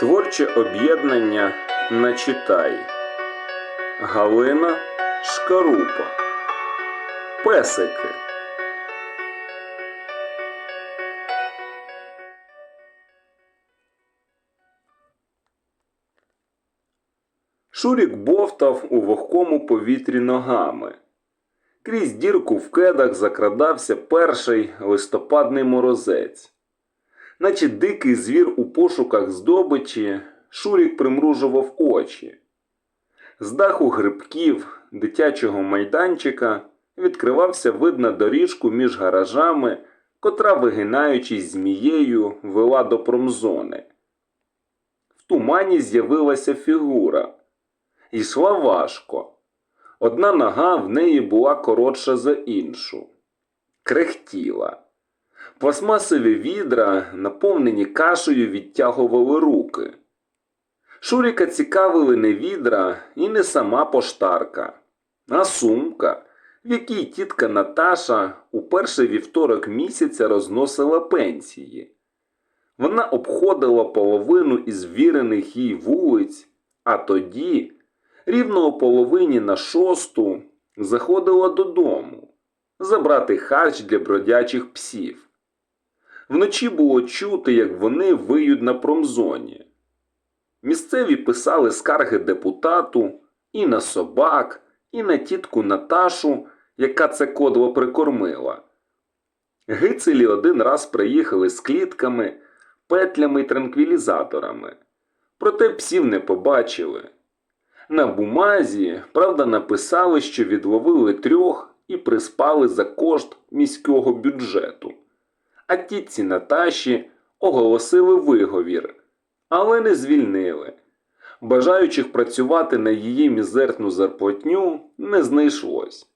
Творче об'єднання Начитай Галина Шкарупа Песики Шурік бовтав у вогкому повітрі ногами. Крізь дірку в кедах закрадався перший листопадний морозець. Наче дикий звір у пошуках здобичі, Шурік примружував очі. З даху грибків дитячого майданчика відкривався вид на доріжку між гаражами, котра, вигинаючись змією, вела до промзони. В тумані з'явилася фігура. Йшла важко. Одна нога в неї була коротша за іншу. Крехтіла. Пластмасові відра, наповнені кашею, відтягували руки. Шуріка цікавили не відра і не сама поштарка, а сумка, в якій тітка Наташа у перший вівторок місяця розносила пенсії. Вона обходила половину із вірених їй вулиць, а тоді, рівно о половині на шосту, заходила додому забрати харч для бродячих псів. Вночі було чути, як вони виють на промзоні. Місцеві писали скарги депутату і на собак, і на тітку Наташу, яка це кодло прикормила. Гицелі один раз приїхали з клітками, петлями й транквілізаторами. Проте псів не побачили. На бумазі, правда, написали, що відловили трьох і приспали за кошт міського бюджету. А тітці Наташі оголосили виговір, але не звільнили. Бажаючих працювати на її мізерну зарплатню не знайшлось.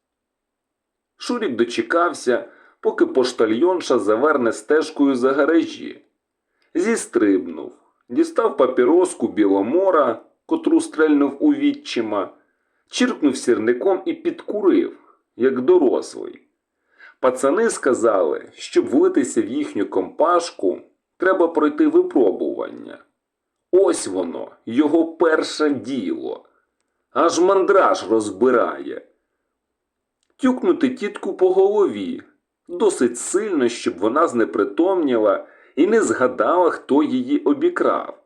Шурік дочекався, поки поштальйонша заверне стежкою за гаражі. Зістрибнув, дістав папіроску біломора, котру стрельнув у відчима, чиркнув сірником і підкурив, як дорослий. Пацани сказали, щоб влитися в їхню компашку, треба пройти випробування. Ось воно, його перше діло. Аж мандраж розбирає. Тюкнути тітку по голові досить сильно, щоб вона знепритомніла і не згадала, хто її обікрав.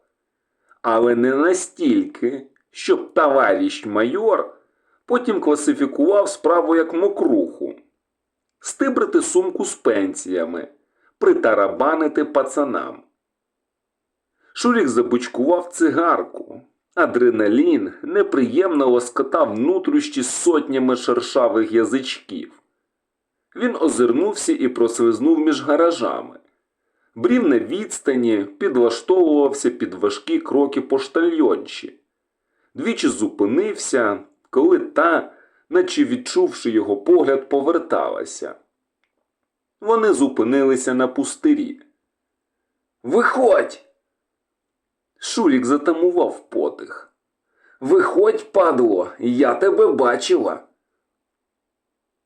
Але не настільки, щоб товариш майор потім класифікував справу як мокруху, стибрити сумку з пенсіями, притарабанити пацанам. Шурік забучкував цигарку. Адреналін неприємно лоскотав нутрощі сотнями шершавих язичків. Він озирнувся і прослизнув між гаражами. Брів на відстані, підлаштовувався під важкі кроки поштальйонші. Двічі зупинився, коли та, наче відчувши його погляд, поверталася. Вони зупинилися на пустирі. Виходь! Шурік затамував подих. Виходь, падло, я тебе бачила.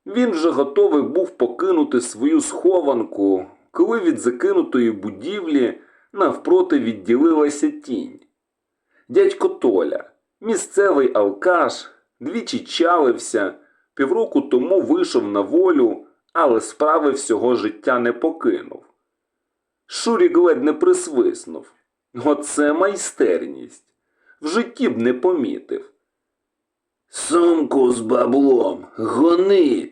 Він вже готовий був покинути свою схованку, коли від закинутої будівлі навпроти відділилася тінь. Дядько Толя, місцевий алкаш, двічі чалився, півроку тому вийшов на волю, але справи всього життя не покинув. Шурік ледь не присвиснув. Оце майстерність. В житті б не помітив. Сумку з баблом, гони.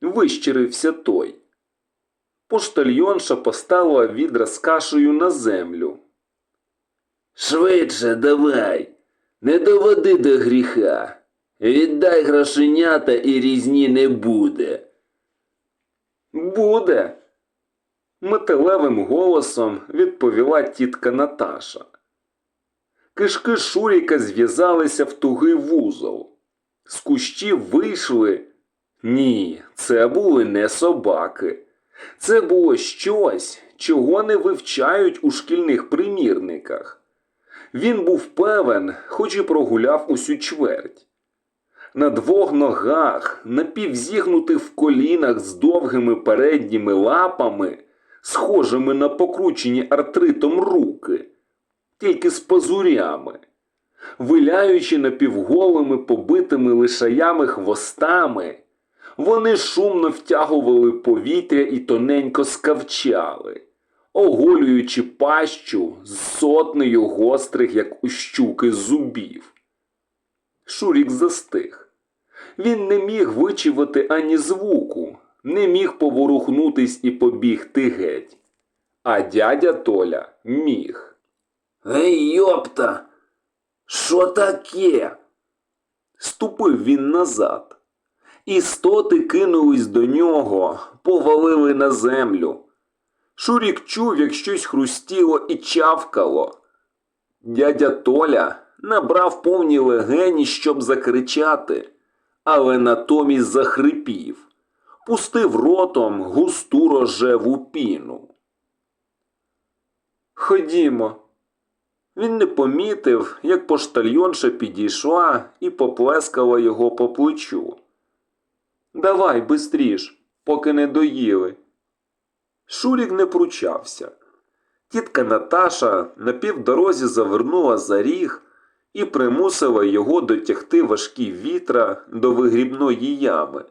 Вищирився той. Поштальйонша поставила відра з кашею на землю. Швидше давай, не доводи до гріха. Віддай грошенята і різні не буде. Буде. Металевим голосом відповіла тітка Наташа. Кишки Шуріка зв'язалися в тугий вузол. З кущів вийшли. Ні, це були не собаки. Це було щось, чого не вивчають у шкільних примірниках. Він був певен, хоч і прогуляв усю чверть. На двох ногах, напівзігнутих в колінах з довгими передніми лапами, схожими на покручені артритом руки, тільки з пазурями, виляючи напівголими побитими лишаями хвостами, вони шумно втягували повітря і тоненько скавчали, оголюючи пащу з сотнею гострих, як у щуки, зубів. Шурік застиг. Він не міг вичивати ані звуку, не міг поворухнутись і побігти геть. А дядя Толя міг. Ей, йопта! Що таке? Ступив він назад. Істоти кинулись до нього, повалили на землю. Шурік чув, як щось хрустіло і чавкало. Дядя Толя набрав повні легені, щоб закричати, але натомість захрипів, пустив ротом густу рожеву піну. Ходімо. Він не помітив, як поштальйонша підійшла і поплескала його по плечу. Давай бистріш, поки не доїли. Шурік не пручався. Тітка Наташа на півдорозі завернула за ріг і примусила його дотягти важкі вітра до вигрібної ями.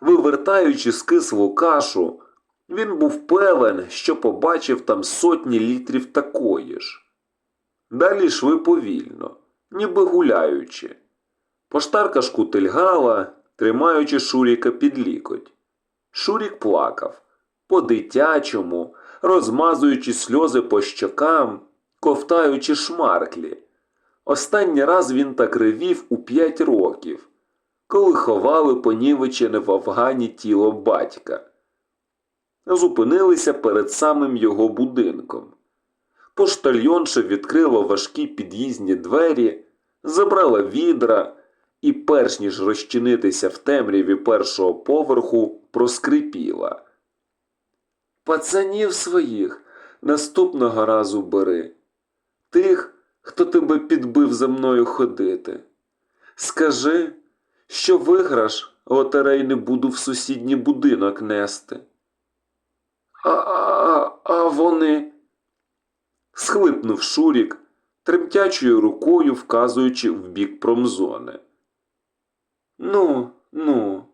Вивертаючи скислу кашу, він був певен, що побачив там сотні літрів такої ж. Далі йшли повільно, ніби гуляючи. Поштарка шкутильгала, тримаючи Шуріка під лікоть. Шурік плакав, по-дитячому, розмазуючи сльози по щокам, ковтаючи шмарклі. Останній раз він так ревів у п'ять років, коли ховали понівечене в Афгані тіло батька. Зупинилися перед самим його будинком. Поштальйонша відкрила важкі під'їзні двері, забрала відра і, перш ніж розчинитися в темряві першого поверху, проскрипіла. Пацанів своїх наступного разу бери. Тих, хто тебе підбив за мною ходити. Скажи, що виграш, лотерейний буду в сусідній будинок нести. А, а, а вони схлипнув Шурік, тремтячою рукою вказуючи в бік промзони. Ну, ну.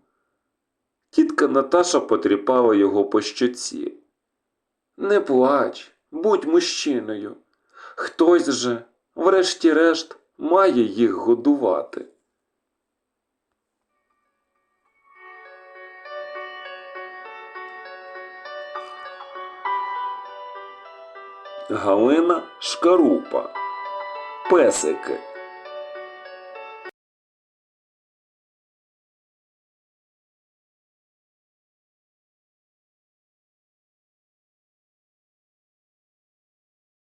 Тітка Наташа потріпала його по щоці. Не плач, будь мужчиною. Хтось же, врешті-решт, має їх годувати. Галина Шкарупа. Песики.